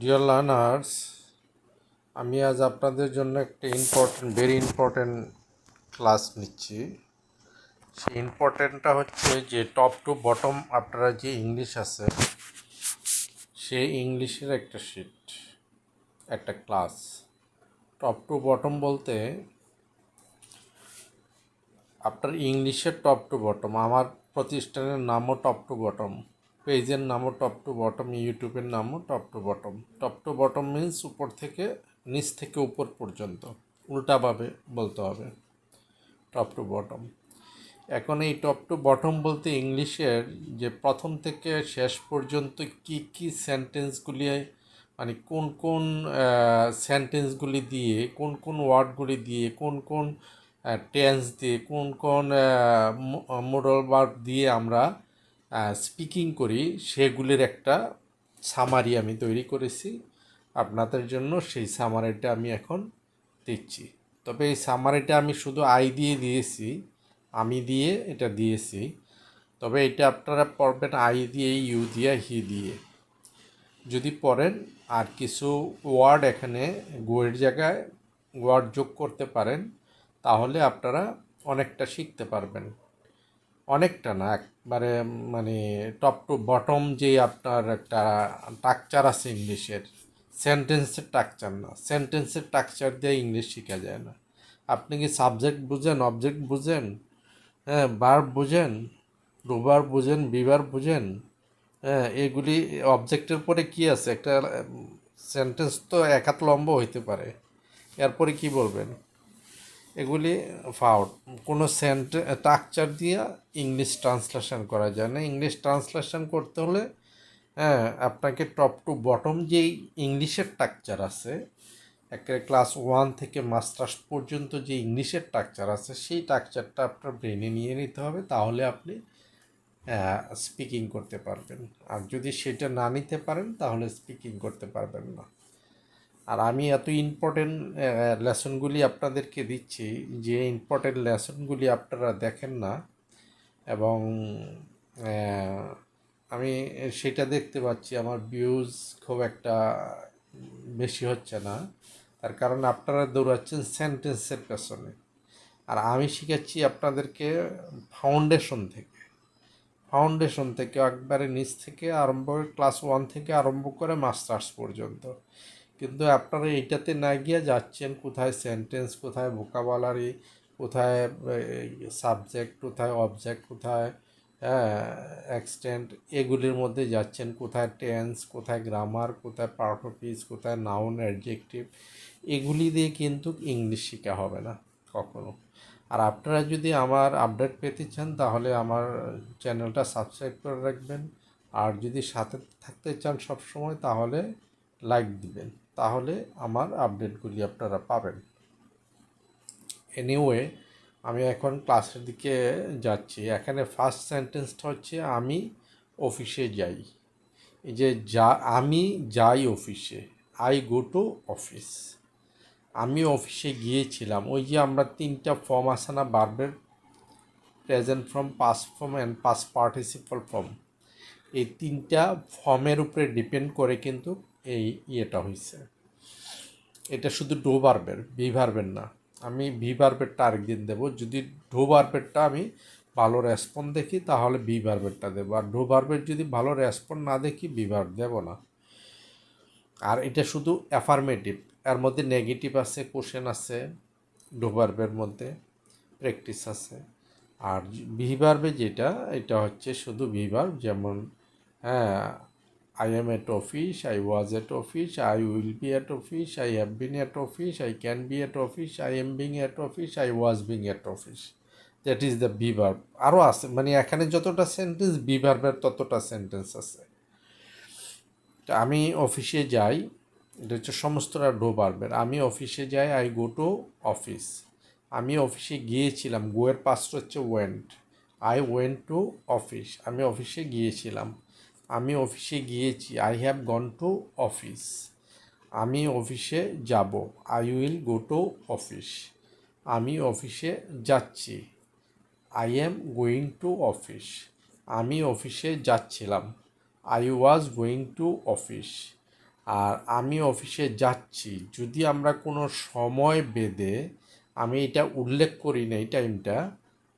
Dear learners আমি আজ আপনাদের জন্য একটা ইম্পর্টেন্ট ভেরি ইম্পর্টেন্ট ক্লাস নিচ্ছি। সেই ইম্পর্টেন্টটা হচ্ছে যে টপ টু বটম আপনারা যে ইংলিশ আছে, সেই ইংলিশের একটা শিট একটা ক্লাস টপ টু বটম বলতে আপনার ইংলিশের টপ টু বটম আমার প্রতিষ্ঠানের নামও টপ টু বটম পেজের নামও টপ টু বটম ইউটিউবের নামও top to bottom top to bottom means উপর থেকে, নিচ থেকে উপর পর্যন্ত। উল্টাভাবে বলতে হবে। টপ টু বটম এখন এই টপ টু বটম বলতে ইংলিশের যে প্রথম থেকে শেষ পর্যন্ত কি কি সেন্টেন্সগুলি মানে কোন কোন সেন্টেন্সগুলি দিয়ে, কোন কোন ওয়ার্ডগুলি দিয়ে, কোন কোন টেন্স দিয়ে, কোন কোন মোডল ভার্ব দিয়ে আমরা স্পিকিং করি, সেগুলির একটা সামারি আমি তৈরি করেছি। আপনাদের জন্য সেই সামারিটা আমি এখন দিচ্ছি। তবে এই সামারিটা আমি শুধু আই দিয়ে দিয়েছি, আমি দিয়ে এটা দিয়েছি। তবে এটা আপনারা পড়বেন আই দিয়ে ইউ দিয়ে হি দিয়ে। যদি পড়েন আর কিছু ওয়ার্ড এখানে গোয়ের জায়গায় ওয়ার্ড যোগ করতে পারেন, তাহলে আপনারা অনেকটা শিখতে পারবেন। অনেকটা না, একবারে মানে টপ টু বটম যে আপনার একটা টাকচার আছে ইংলিশের সেন্টেন্সের টাকচার না। সেন্টেন্সের টাকচার দিয়ে ইংলিশ শেখা যায় না। আপনি কি সাবজেক্ট বুঝেন অবজেক্ট বুঝেন হ্যাঁ বার বুঝেন রোবার বুঝেন, বিবার বুঝেন হ্যাঁ এগুলি অবজেক্টের পরে কি আছে? একটা সেন্টেন্স তো এক হাত লম্ব হইতে পারে। এরপরে কি বলবেন? এগুলি ফাউট কোনো সেন্ট স্ট্রাকচার দিয়ে ইংলিশ ট্রান্সলেশন করা যায় না। ইংলিশ ট্রান্সলেশন করতে হলে হ্যাঁ আপনাকে টপ টু বটম যেই ইংলিশের স্ট্রাকচার আছে একেবারে ক্লাস ওয়ান থেকে মাস্টার্স পর্যন্ত যে ইংলিশের স্ট্রাকচার আছে, সেই স্ট্রাকচারটা আপনার ব্রেনে নিয়ে নিতে হবে। তাহলে আপনি স্পিকিং করতে পারবেন। আর যদি সেটা না নিতে পারেন, তাহলে স্পিকিং করতে পারবেন না। আর আমি এত ইম্পর্টেন্ট লেসনগুলি আপনাদেরকে দিচ্ছি যে ইম্পর্টেন্ট লেসনগুলি আপনারা দেখেন না এবং আমি সেটা দেখতে পাচ্ছি, আমার ভিউজ খুব একটা বেশি হচ্ছে না। তার কারণ আপনারা দৌড়াচ্ছেন সেন্টেন্সের পেছনে। আর আমি শিখাচ্ছি আপনাদেরকে ফাউন্ডেশন থেকে। ফাউন্ডেশন থেকে একবারে নিচ থেকে আরম্ভ করে ক্লাস ওয়ান থেকে আরম্ভ করে মাস্টার্স পর্যন্ত। কিন্তু আপনারা এইটাতে না গিয়ে যাচ্ছেন, কোথায় সেন্টেন্স কোথায় ভোকাবলারি কোথায় সাবজেক্ট কোথায় অবজেক্ট কোথায় এক্সটেন্ট এগুলির মধ্যে যাচ্ছেন, কোথায় টেন্স কোথায় গ্রামার কোথায় পিস কোথায় নাউন অ্যাডজেক্টিভ এগুলি দিয়ে কিন্তু ইংলিশ শেখা হবে না কখনো। আর আপনারা যদি আমার আপডেট পেতে চান, তাহলে আমার চ্যানেলটা সাবস্ক্রাইব করে রাখবেন। আর যদি সাথে থাকতে চান সব সময় তাহলে লাইক দিবেন। তাহলে আমার আপডেটগুলি আপনারা পাবেন। এনিওয়ে আমি এখন ক্লাসের দিকে যাচ্ছি। এখানে ফার্স্ট সেন্টেন্সটা হচ্ছে, আমি অফিসে যাই। এই যে, যা, আমি যাই অফিসে আই গো টু অফিস আমি অফিসে গিয়েছিলাম। ওই যে, আমরা তিনটা ফর্ম আছে না বার্বের present form past form and past participle form এই তিনটা ফর্মের উপরে ডিপেন্ড করে কিন্তু এই ইয়েটা হয়েছে এটা শুধু ডো বার্বের ভি ভার্বের না। আমি ভি বার্বেরটা আরেকদিন দেবো। যদি ডো বার্বেরটা আমি ভালো রেসপন্স দেখি, তাহলে বি বার্বেরটা দেবো। আর ডো বার্বের যদি ভালো রেসপন্স না দেখি বি ভার্ব দেবো না। আর এটা শুধু অ্যাফার্মেটিভ এর মধ্যে নেগেটিভ আছে কোশ্চেন আছে, ডো বার্বের মধ্যে প্র্যাকটিস আছে। আর ভি বার্বে যেটা, এটা হচ্ছে শুধু ভি বার্ব যেমন হ্যাঁ I am at office, I was at office, I will be at office, I have been at office, I can be at office, I am being at office, I was being at office. That is the be verb আরও আছে মানে এখানে যতটা sentence B ভার্বের ততটা sentence আছে। তা আমি অফিসে যাই এটা হচ্ছে সমস্তটা ডো ভার্বের। আমি অফিসে যাই আই গো টু অফিস আমি অফিসে গিয়েছিলাম গোয়ের পাঁচটা হচ্ছে went I went to office আমি অফিসে গিয়েছিলাম। আমি অফিসে গিয়েছি। I have gone to office আমি অফিসে যাব। I will go to office আমি অফিসে যাচ্ছি। I am going to office আমি অফিসে যাচ্ছিলাম। I was going to office আর আমি অফিসে যাচ্ছি। যদি আমরা কোনো সময় বেঁধে, আমি এটা উল্লেখ করি না এই টাইমটা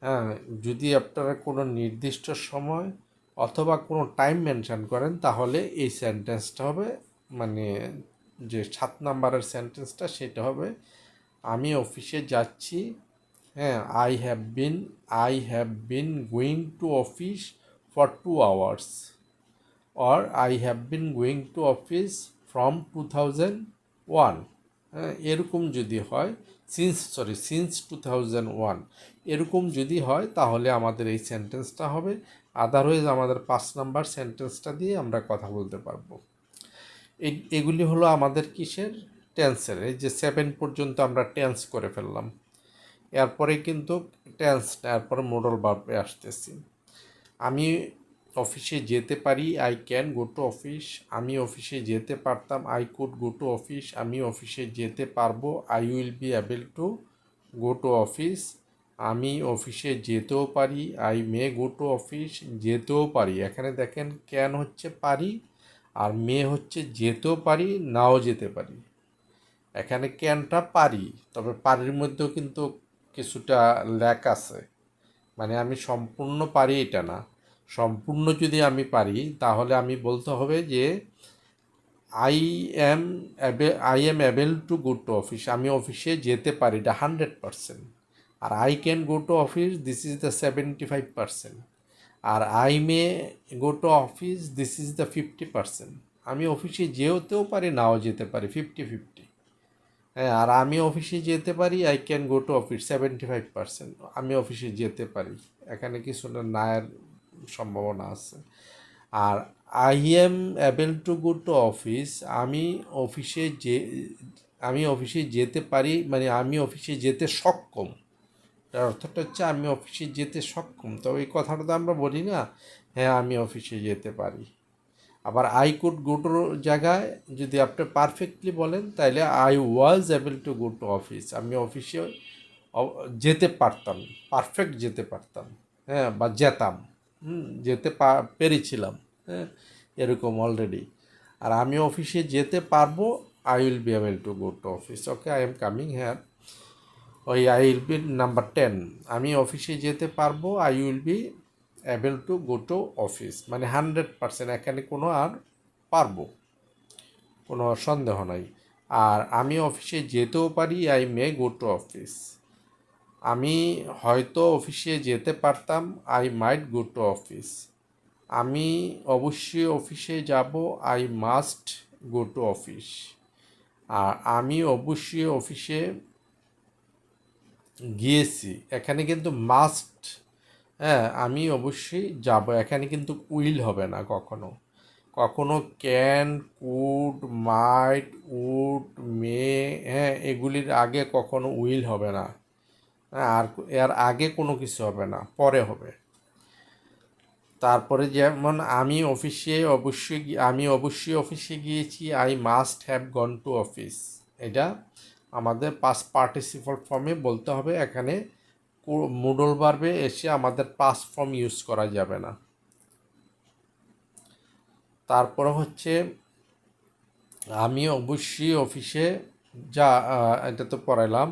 হ্যাঁ যদি আপনারা কোনো নির্দিষ্ট সময় অথবা কোনো টাইম মেনশন করেন, তাহলে এই সেন্টেন্সটা হবে মানে যে সাত নাম্বারের সেন্টেন্সটা সেটা হবে, আমি অফিসে যাচ্ছি হ্যাঁ I have been I have been going to office for two hours or I have been going to office from two thousand one হ্যাঁ এরকম যদি হয় since sorry since two thousand one এরকম যদি হয়, তাহলে আমাদের এই সেন্টেন্সটা হবে আদারওয়াইজ আমাদের পাঁচ নাম্বার সেন্টেন্সটা দিয়ে আমরা কথা বলতে পারব। এগুলি হলো আমাদের কিসের? টেন্সের এই যে সেভেন পর্যন্ত আমরা টেন্স করে ফেললাম। এরপরে কিন্তু টেন্স এরপরে মোডল বার্বে আসতেছি। আমি অফিসে যেতে পারি I can go to office আমি অফিসে যেতে পারতাম I could go to office আমি অফিসে যেতে পারব I will be able to go to office আমি অফিসে যেতেও পারি, I may go to office, যেতেও পারি। এখানে দেখেন ক্যান হচ্ছে পারি আর মে হচ্ছে যেতেও পারি, নাও যেতে পারি। এখানে ক্যানটা পারি? তবে পারির মধ্যেও কিন্তু কিছুটা ল্যাক আছে। মানে আমি সম্পূর্ণ পারি এটা না। সম্পূর্ণ যদি আমি পারি, তাহলে আমি বলতে হবে যে I am able I am able to go to office আমি অফিসে যেতে পারি, এটা hundred percent R I can go to office this is the seventy five percent R I may go to office this is the fifty percent আমি অফিসে যেতেও পারি, নাও যেতে পারি ফিফটি ফিফটি হ্যাঁ আর আমি অফিসে যেতে পারি I can go to office seventy five percent আমি অফিসে যেতে পারি। এখানে কিছুটা নায়ের সম্ভাবনা আছে। আর I am able to go to office আমি অফিসে যে, আমি অফিসে যেতে পারি মানে আমি অফিসে যেতে সক্ষম। তার অর্থটা হচ্ছে আমি অফিসে যেতে সক্ষম। তো এই কথাটা তো আমরা বলি না হ্যাঁ আমি অফিসে যেতে পারি। আবার আই কুড গো টু জায়গায় যদি আপনি পারফেক্টলি বলেন তাহলে I was able to go to office আমি অফিসে যেতে পারতাম পারফেক্ট যেতে পারতাম হ্যাঁ বা যেতাম, হুম, যেতে পেরেছিলাম হ্যাঁ এরকম অলরেডি আর আমি অফিসে যেতে পারব I will be able to go to office okay I am coming here ওই I will be number ten আমি অফিসে যেতে পারব I will be able to go to office মানে হান্ড্রেড পারসেন্ট এখানে কোনো আর পারব। কোনো সন্দেহ নাই। আর আমি অফিসে যেতেও পারি I may go to office আমি হয়তো অফিসে যেতে পারতাম I might go to office আমি অবশ্যই অফিসে যাব I must go to office আর আমি অবশ্যই অফিসে গিয়েছি। এখানে কিন্তু মাস্ট হ্যাঁ আমি অবশ্যই যাব। এখানে কিন্তু উইল হবে না কখনো। কখনো can could might would may হ্যাঁ এগুলির আগে কখনো উইল হবে না। হ্যাঁ আর এর আগে কোনো কিছু হবে না, পরে হবে। তারপরে যেমন আমি অফিসে অবশ্যই আমি অবশ্যই অফিসে গিয়েছি I must have gone to office এটা আমাদের পাস পার্টিসিপাল ফর্মে বলতে হবে, এখানে মুডল বার্বে এসে আমাদের পাস ফর্ম ইউজ করা যাবে না। তারপরে হচ্ছে, আমি অবশ্যই অফিসে যা এটা তো পড়াইলাম,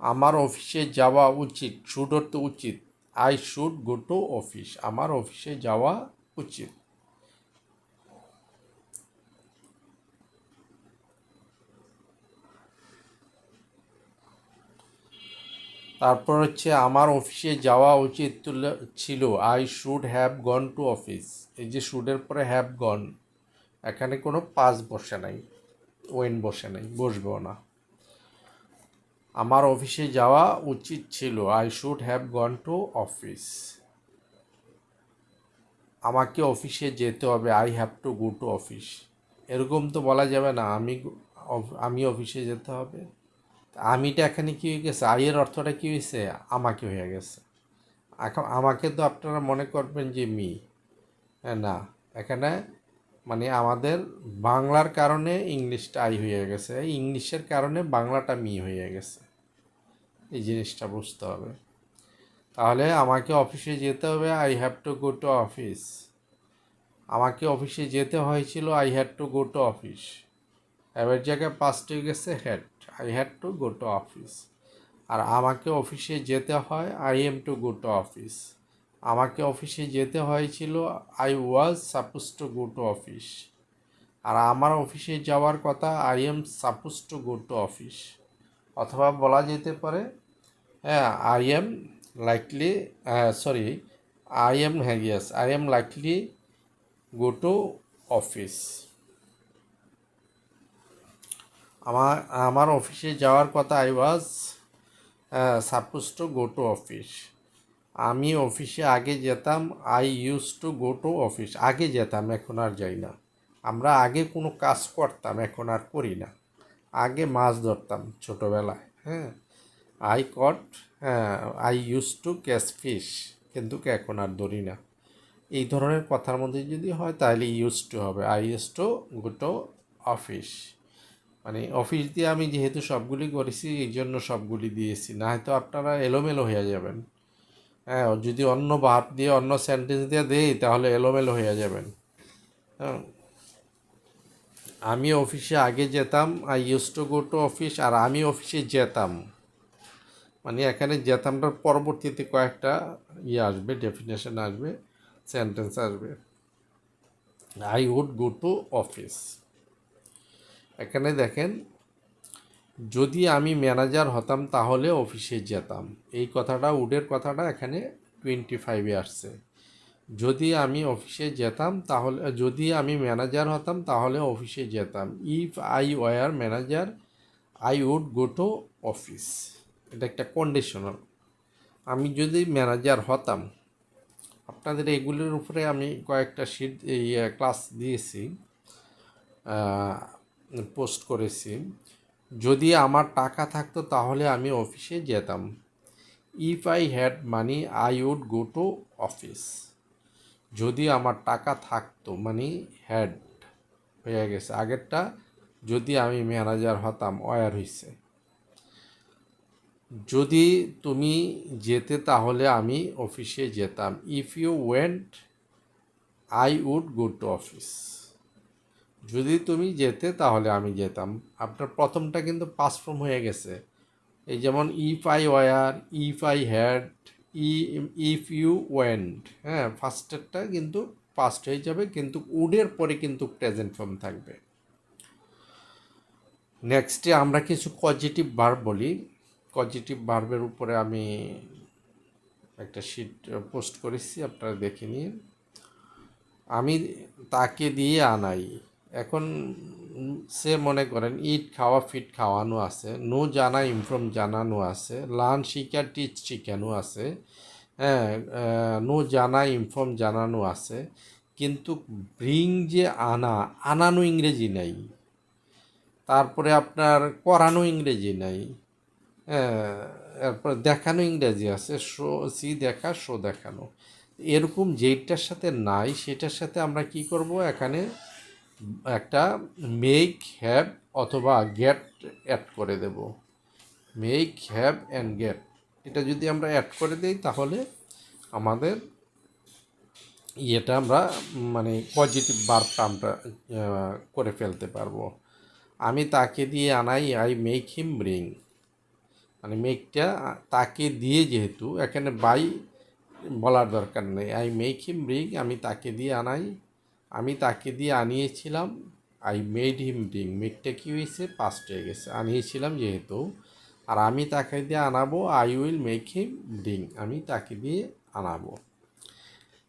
আমার অফিসে যাওয়া উচিত শুড তো উচিত I should go to office আমার অফিসে যাওয়া উচিত। তারপর হচ্ছে আমার অফিসে যাওয়া উচিত ছিল। I should have gone to office এই যে শুডের পরে হ্যাভ গন এখানে কোনো পাস বসে নাই। ওয়েন বসে নাই। বসবেও না। আমার অফিসে যাওয়া উচিত ছিল। I should have gone to office আমাকে অফিসে যেতে হবে। I have to go to office এরকম তো বলা যাবে না। আমি আমি অফিসে যেতে হবে। আমিটা এখানে কী হয়ে গেছে? আইয়ের অর্থটা কী হয়েছে? আমাকে হয়ে গেছে। এখন আমাকে তো আপনারা মনে করবেন যে মি। হ্যাঁ না। এখানে মানে আমাদের বাংলার কারণে ইংলিশটা আই হয়ে গেছে। ইংলিশের কারণে বাংলাটা মি হয়ে গেছে। এই জিনিসটা বুঝতে হবে। তাহলে আমাকে অফিসে যেতে হবে। I have to go to office. আমাকে অফিসে যেতে হয়েছিল। I had to go to office. হ্যাভের জায়গায় পাস্ট হয়ে গেছে had I had to go to office আর আমাকে অফিসে যেতে হয় I am to go to office আমাকে অফিসে যেতে হয়েছিল I was suppose to go to office আর আমার অফিসে যাওয়ার কথা I am suppose to go to office অথবা বলা যেতে পারে হ্যাঁ I am likely sorry I am হ্যাঁ yes I am likely go to office আমার আমার অফিসে যাওয়ার কথা I was suppose to go to office আমি অফিসে আগে যেতাম I use to go to office আগে যেতাম, এখন আর যাই না। আমরা আগে কোনো কাজ করতাম, এখন আর করি না। আগে মাছ ধরতাম ছোটোবেলায় হ্যাঁ। I caught I use to catch fish কিন্তু এখন আর ধরি না। এই ধরনের কথার মধ্যে যদি হয়, তাহলে ইউজ টু হবে। I use to go to office মানে অফিস দিয়ে আমি যেহেতু সবগুলি করেছি, এই জন্য সবগুলি দিয়েছি। না হয়তো আপনারা এলোমেলো হয়ে যাবেন। হ্যাঁ যদি অন্য ভাব দিয়ে, অন্য সেন্টেন্স দিয়ে দেই, তাহলে এলোমেলো হয়ে যাবেন। হ্যাঁ। আমি অফিসে আগে যেতাম I use to go to office আর আমি অফিসে যেতাম। মানে এখানে যেতামটার পরবর্তীতে কয়েকটা ইয়ে আসবে ডেফিনেশন আসবে সেন্টেন্স আসবে। I would go to office এখানে দেখেন, যদি আমি ম্যানেজার হতাম তাহলে অফিসে যেতাম। এই কথাটা, উডের কথাটা এখানে টোয়েন্টি ফাইভে আসছে। যদি আমি অফিসে যেতাম তাহলে, যদি আমি ম্যানেজার হতাম তাহলে অফিসে যেতাম। If I were manager I would go to office এটা একটা কন্ডিশনাল আমি যদি ম্যানেজার হতাম, আপনাদের এগুলির উপরে আমি কয়েকটা শিট ক্লাস দিয়েছি। পোস্ট করেছি। যদি আমার টাকা থাকতো তাহলে আমি অফিসে যেতাম। If I had money, I would go to office. যদি আমার টাকা থাকতো মানে হ্যাড, হয়ে গেছে। আগেরটা যদি আমি ম্যানেজার হতাম, ওয়ার হয়েছে যদি তুমি যেতে, তাহলে আমি অফিসে যেতাম। If you went, I would go to office. যদি তুমি যেতে, তাহলে আমি যেতাম। আপনার প্রথমটা কিন্তু পাস ফর্ম হয়ে গেছে। এই যেমন if I were if I had E if you went হ্যাঁ ফার্স্টেরটা কিন্তু পাস্ট হয়ে যাবে, কিন্তু উডের পরে কিন্তু প্রেজেন্ট ফর্ম থাকবে। নেক্সটে আমরা কিছু পজিটিভ ভার্ব বলি। পজিটিভ ভার্বের উপরে আমি একটা শিট পোস্ট করেছি, আপনারা দেখে নিন। আমি তাকে দিয়ে আনাই। এখন সে মনে করেন, ইট খাওয়া, ফিট খাওয়ানো আছে, নো জানা ইনফর্ম জানানো আছে, লার্ন শিকার টিচ শিখানো আছে হ্যাঁ নো জানা ইনফর্ম জানানো আছে, কিন্তু ব্রিং যে আনা, আনানো ইংরেজি নাই। তারপরে আপনার করানো ইংরেজি নাই হ্যাঁ এরপর দেখানো ইংরেজি আছে, শো, সি দেখা, শো দেখানো। এরকম যেইটার সাথে নাই, সেটার সাথে আমরা কি করব এখানে? একটা মেক হ্যাভ অথবা গেট অ্যাড করে দেব। মেক হ্যাভ অ্যান্ড গেট এটা যদি আমরা অ্যাড করে দিই, তাহলে আমাদের ইয়েটা আমরা মানে পজিটিভ বার্বটা আমরা করে ফেলতে পারব। আমি তাকে দিয়ে আনাই আই মেক হিম ব্রিং মানে মেকটা তাকে দিয়ে যেহেতু, এখানে বাই বলার দরকার নেই। আই মেক হিম ব্রিং আমি তাকে দিয়ে আনাই আমি তাকে দিয়ে আনিয়েছিলাম আই মেড হিম ব্রিং মেকটা কী হয়েছে? পাস্ট হয়ে গেছে। আনিয়েছিলাম যেহেতু। আর আমি তাকে দিয়ে আনাবো I will make him bring আমি তাকে দিয়ে আনাবো।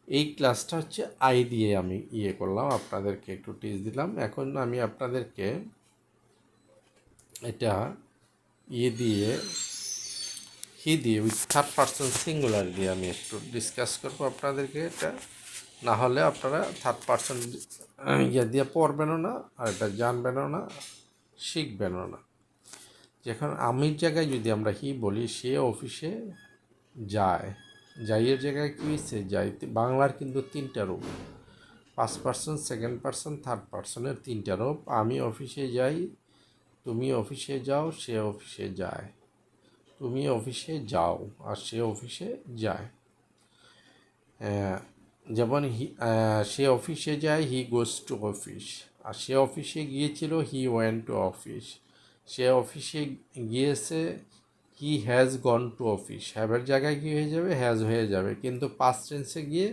এই ক্লাসটা হচ্ছে আই দিয়ে আমি ইয়ে করলাম। আপনাদেরকে একটু টিচ দিলাম। এখন আমি আপনাদেরকে এটা ইয়ে দিয়ে হি দিয়ে? উইথ থার্ড পার্সন সিঙ্গুলার দিয়ে আমি একটু ডিসকাস করব আপনাদেরকে এটা। না হলে আপনারা থার্ড পার্সন ইয়ে দিয়ে পড়বেনও না, আর এটা জানবেনও না, শিখবেনও না। যখন আমির জায়গায় যদি আমরা হি বলি, সে অফিসে যায়। যাইয়ের জায়গায় কী হয়েছে? যাই, বাংলার কিন্তু তিনটা রূপ first person second person third পার্সনের তিনটা রূপ আমি অফিসে যাই, তুমি অফিসে যাও, সে অফিসে যায়। তুমি অফিসে যাও, আর সে অফিসে যায়। যেমন হি সে অফিসে যায় হি গোজ টু অফিস আর সে অফিসে গিয়েছিল হি ওয়েন টু অফিস সে অফিসে গিয়েছে he has gone to office হ্যাভের জায়গায় কী হয়ে যাবে? হ্যাজ হয়ে যাবে। কিন্তু পাস্ট টেন্সে গিয়ে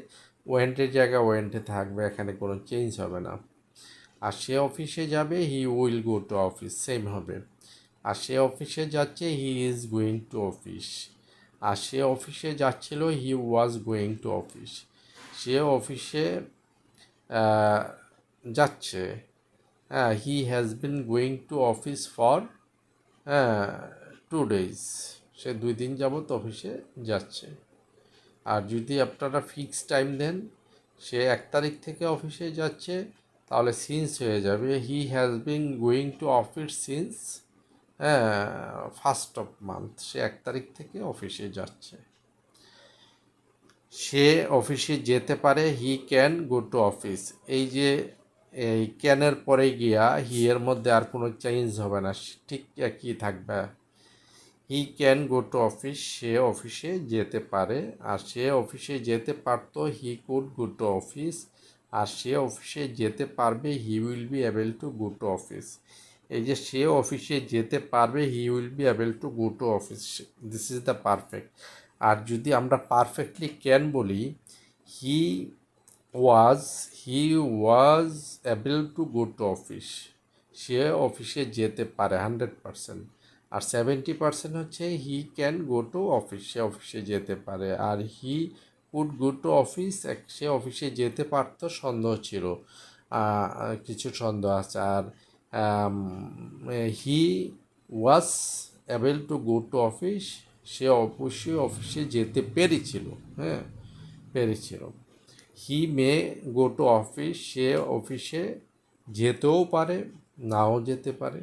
ওয়েন্টের জায়গায় ওয়েন্টে থাকবে, এখানে কোনো চেঞ্জ হবে না। আর সে অফিসে যাবে he will go to office same হবে। আর সে অফিসে যাচ্ছে he is going to office আর সে অফিসে যাচ্ছিল he was going to office সে অফিসে যাচ্ছে। হ্যাঁ he has been going to office for two days সে দুই দিন যাবত অফিসে যাচ্ছে। আর যদি আপনারা ফিক্স টাইম দেন, সে এক তারিখ থেকে অফিসে যাচ্ছে, তাহলে সিন্স হয়ে যাবে। He has been going to office since হ্যাঁ ফার্স্ট অফ মান্থ সে এক তারিখ থেকে অফিসে যাচ্ছে। সে অফিসে যেতে পারে he can go to office এই যে, এই ক্যানের পরে গিয়া হি এর মধ্যে আর কোনো চেঞ্জ হবে না ঠিক একই থাকবে। He can go to office সে অফিসে যেতে পারে, আর সে অফিসে যেতে পারতো he could go to office আর সে অফিসে যেতে পারবে he will be able to go to office এই যে, সে অফিসে যেতে পারবে he will be able to go to office this is the perfect আর যদি আমরা পারফেক্টলি ক্যান বলি he was he was able to go to office সে অফিসে যেতে পারে হান্ড্রেড পারসেন্ট আর সেভেন্টি পারসেন্ট হচ্ছে he can go to office সে অফিসে যেতে পারে। আর he would go to office সে অফিসে যেতে পারতো, সন্দেহ ছিল। কিছু সন্দেহ আছে। আর he was able to go to office সে অবশ্যই অফিসে যেতে পেরেছিল হ্যাঁ পেরেছিল। হি মে গো টু অফিস, সে অফিসে যেতেও পারে, নাও যেতে পারে।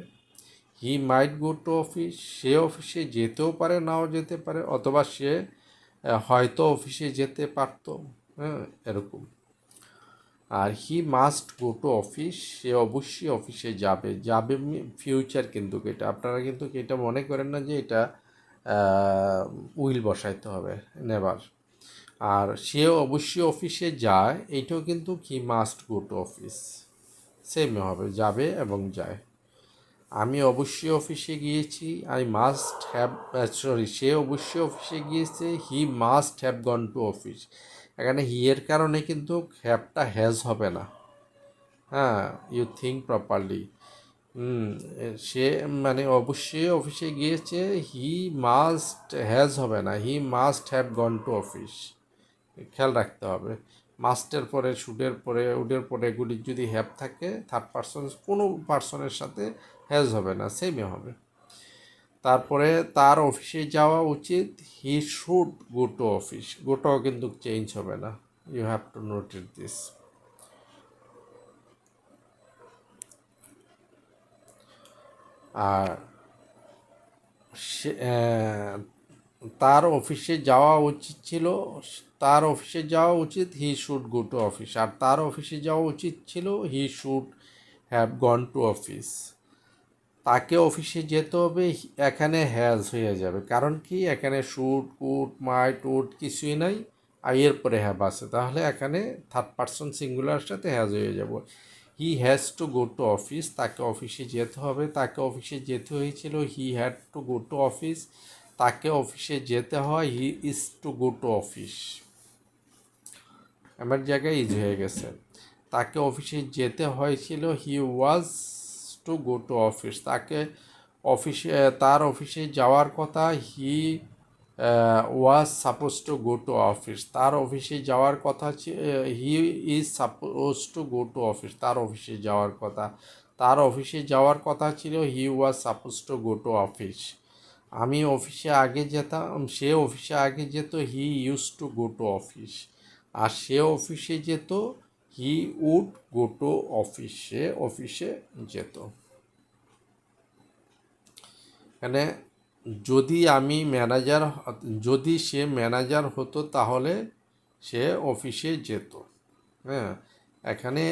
হি মাইট গো টু অফিস, সে অফিসে যেতেও পারে, নাও যেতে পারে, অথবা সে হয়তো অফিসে যেতে পারতো হ্যাঁ এরকম। আর he must go to office, সে অবশ্যই অফিসে যাবে। যাবে ফিউচার কিন্তু এটা। আপনারা কিন্তু এটা মনে করেন না যে এটা উইল বসাইতে হবে নেবার আর সে অবশ্যই অফিসে যায় এইটাও কিন্তু he must go to office same হবে, যাবে এবং যায়। আমি অবশ্যই অফিসে গিয়েছি আই মাস্ট হ্যাভ সরি সে অবশ্যই অফিসে গিয়েছে he must have gone to office এখানে হি এর কারণে কিন্তু হ্যাভটা হ্যাজ হবে না। হ্যাঁ ইউ থিঙ্ক প্রপারলি সে মানে অবশ্যই অফিসে গিয়েছে হি মাস্ট হ্যাজ হবে না he must have gone to office খেয়াল রাখতে হবে মাস্টের পরে শুডের পরে উডের পরে এগুলি যদি হ্যাভ থাকে থার্ড পার্সন কোনো পার্সনের সাথে হ্যাজ হবে না সেমই হবে। তারপরে তার অফিসে যাওয়া উচিত he should go to office গোটাও কিন্তু চেঞ্জ হবে না। You have to notice this আর সে তার অফিসে যাওয়া উচিত ছিল, তার অফিসে যাওয়া উচিত he should go to office আর তার অফিসে যাওয়া উচিত ছিল he should have gone to office তাকে অফিসে যেতে হবে, এখানে হ্যাজ হয়ে যাবে। কারণ কি? এখানে শুট কুট মাই টুট কিছুই নাই। আর এর পরে হ্যাভ আছে। তাহলে এখানে থার্ড পার্সন সিঙ্গুলার সাথে হ্যাজ হয়ে যাব। He has to go to office তাকে অফিসে যেতে হবে। তাকে অফিসে যেতে হয়েছিল। He had to go to office তাকে অফিসে যেতে হয়। He is to go to office আমার জায়গায় ইজ হয়ে গেছে। তাকে অফিসে যেতে হয়েছিল। He was to go to office তাকে অফিসে তার অফিসে যাওয়ার কথা। He was suppose to go to office তার অফিসে যাওয়ার কথা he is suppose to go to office তার অফিসে যাওয়ার কথা। তার অফিসে যাওয়ার কথা ছিল he was suppose to go to office আমি অফিসে আগে যেতাম, সে অফিসে আগে যেত he use to go to office আর সে অফিসে যেত he would go to office সে অফিসে যেত। এখানে যদি আমি ম্যানেজার যদি সে ম্যানেজার হতো তাহলে সে অফিসে যেত। হ্যাঁ এখানে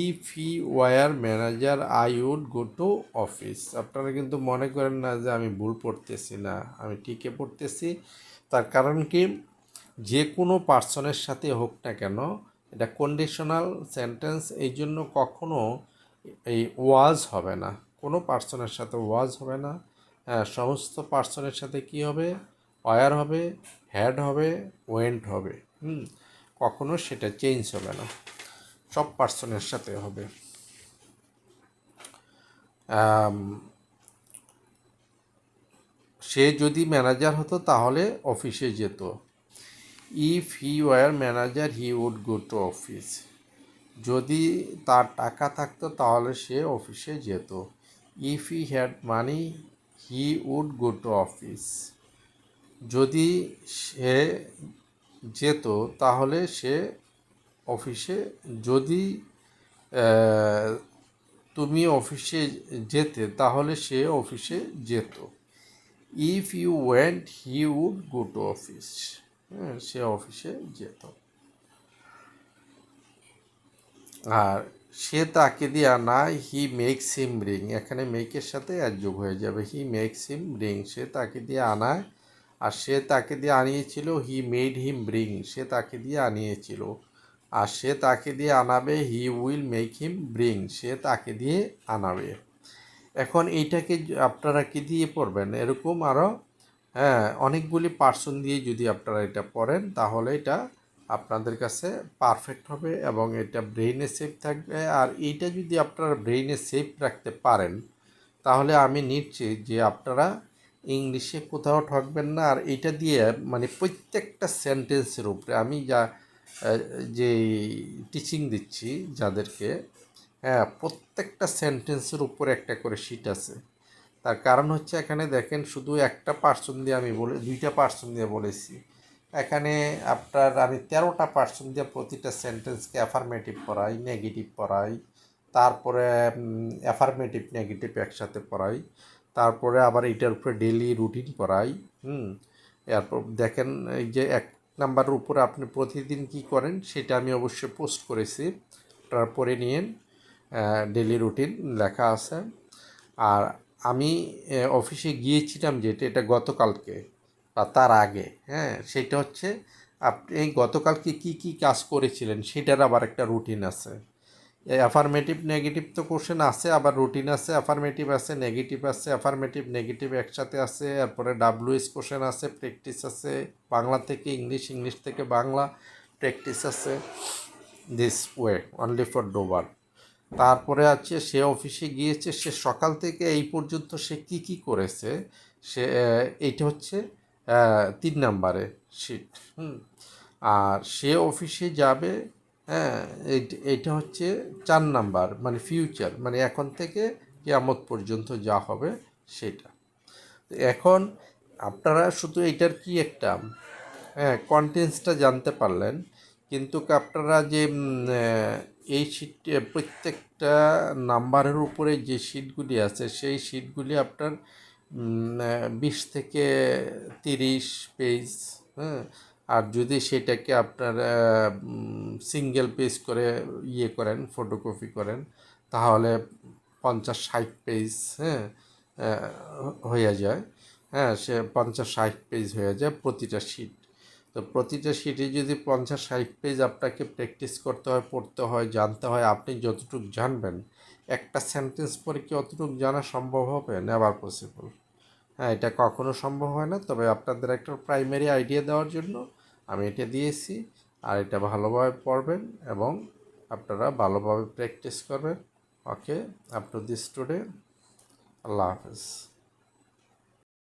if he were manager I would go to office আপনারা কিন্তু মনে করেন না যে আমি ভুল পড়তেছি না, আমি ঠিকই পড়তেছি। তার কারণ কি? যে কোনো পার্সনের সাথে হোক না কেন, এটা কন্ডিশনাল সেন্টেন্স এই জন্য কখনো এই ওয়াজ হবে না। কোনো পার্সনের সাথে ওয়াজ হবে না। হ্যাঁ সমস্ত পার্সনের সাথে কি হবে? ওয়ার হবে হ্যাড হবে ওয়েন্ট হবে। হুম, কখনো সেটা চেঞ্জ হবে না। সব পার্সনের সাথে হবে। সে যদি ম্যানেজার হতো তাহলে অফিসে যেত। If he were manager he would go to office যদি তার টাকা থাকতো তাহলে সে অফিসে যেত। If he had money he would go to office যদি সে যেত, তাহলে সে অফিসে, যদি তুমি অফিসে যেতে, তাহলে সে অফিসে যেত। If you went he would go to office হ্যাঁ সে অফিসে যেত। আর সে তাকে দিয়ে আনায় হি মেক্স হিম রিং এখানে মেকের সাথে যোগ হয়ে যাবে। হি মেক্স হিম রিং সে তাকে দিয়ে আনায়, আর সে তাকে দিয়ে আনিয়েছিল হি মেড হিম ব্রিং সে তাকে দিয়ে আনিয়েছিল। আর সে তাকে দিয়ে আনাবে he will make him bring সে তাকে দিয়ে আনাবে। এখন এইটাকে আপনারা কি দিয়ে পড়বেন? এরকম আরও হ্যাঁ অনেকগুলি পার্সন দিয়ে যদি আপনারা এটা পড়েন, তাহলে এটা আপনাদের কাছে পারফেক্ট হবে এবং এটা ব্রেইনে সেফ থাকবে। আর এইটা যদি আপনারা ব্রেইনে সেফ রাখতে পারেন, তাহলে আমি নিশ্চিত যে আপনারা ইংলিশে কোথাও ঠকবেন না। আর এটা দিয়ে মানে প্রত্যেকটা সেন্টেন্সের উপরে আমি যা যে টিচিং দিচ্ছি যাদেরকে হ্যাঁ প্রত্যেকটা সেন্টেন্সের উপরে একটা করে শিট আছে। তার কারণ হচ্ছে এখানে দেখেন শুধু একটা পার্সন দিয়ে আমি বলে, দুইটা পার্সন দিয়ে বলেছি। এখানে আপনার আমি তেরোটা পার্সন দিয়ে প্রতিটা সেন্টেন্সকে অ্যাফার্মেটিভ পড়াই নেগেটিভ পড়াই, তারপরে অ্যাফার্মেটিভ নেগেটিভ একসাথে পড়াই, তারপরে আবার এটার উপরে ডেলি রুটিন পড়াই, হুম? এরপর দেখেন এই যে এক নাম্বারের উপরে আপনি প্রতিদিন কি করেন সেটা আমি অবশ্যই পোস্ট করেছি, তারপরে নিয়ে ডেলি রুটিন লেখা আছে। আর আমি অফিসে গিয়েছিলাম যেটা এটা গতকালকে। বা তার আগে হ্যাঁ সেটা হচ্ছে আপনি গতকালকে কি কি কাজ করেছিলেন সেটার আবার একটা রুটিন আছে। অ্যাফার্মেটিভ নেগেটিভ তো কোশ্চেন আছে, আবার রুটিন আছে অ্যাফার্মেটিভ আছে নেগেটিভ আছে অ্যাফার্মেটিভ নেগেটিভ একসাথে আছে তারপরে ডাব্লিউএস কোশ্চেন আছে প্র্যাকটিস আছে, বাংলা থেকে ইংলিশ ইংলিশ থেকে বাংলা প্র্যাকটিস আছে দিস ওয়ে অনলি ফর ডোবার তারপরে আছে, সে অফিসে গিয়েছে, সে সকাল থেকে এই পর্যন্ত সে কি কি করেছে, সে এইটা হচ্ছে তিন নাম্বারে। শিট হুম। আর সে অফিসে যাবে হ্যাঁ এইটা হচ্ছে চার নাম্বার মানে ফিউচার মানে এখন থেকে কেয়ামত পর্যন্ত যা হবে সেটা। তো এখন আপনারা শুধু এটার কি একটা হ্যাঁ কন্টেন্টসটা জানতে পারলেন কিন্তু আপনারা যে এই শিট প্রত্যেকটা নাম্বারের উপরে যে শিটগুলি আছে সেই শিটগুলি আপনার বিশ থেকে তিরিশ পেজ হ্যাঁ? আর যদি সেটাকে আপনার সিঙ্গেল পেজ করে ইয়ে করেন ফটোকপি করেন, তাহলে পঞ্চাশ ষাট পেজ হ্যাঁ হয়ে যায়। হ্যাঁ সে পঞ্চাশ ষাট পেজ হয়ে যায় প্রতিটা শিট তো প্রতিটা শিটে যদি পঞ্চাশ ষাট পেজ আপনাকে প্র্যাকটিস করতে হয়, পড়তে হয়, জানতে হয়, আপনি যতটুকু জানবেন একটা সেন্টেন্স পরে কি অতটুকু জানা সম্ভব হবে? নেভার পসিবল হ্যাঁ এটা কখনো সম্ভব হয় না, তবে আপনাদের একটা প্রাইমারি আইডিয়া দেওয়ার জন্য আমি এটা দিয়েছি। আর এটা ভালোভাবে পড়বেন এবং আপনারা ভালোভাবে প্র্যাকটিস করবেন। Okay up to this today আল্লাহ হাফেজ।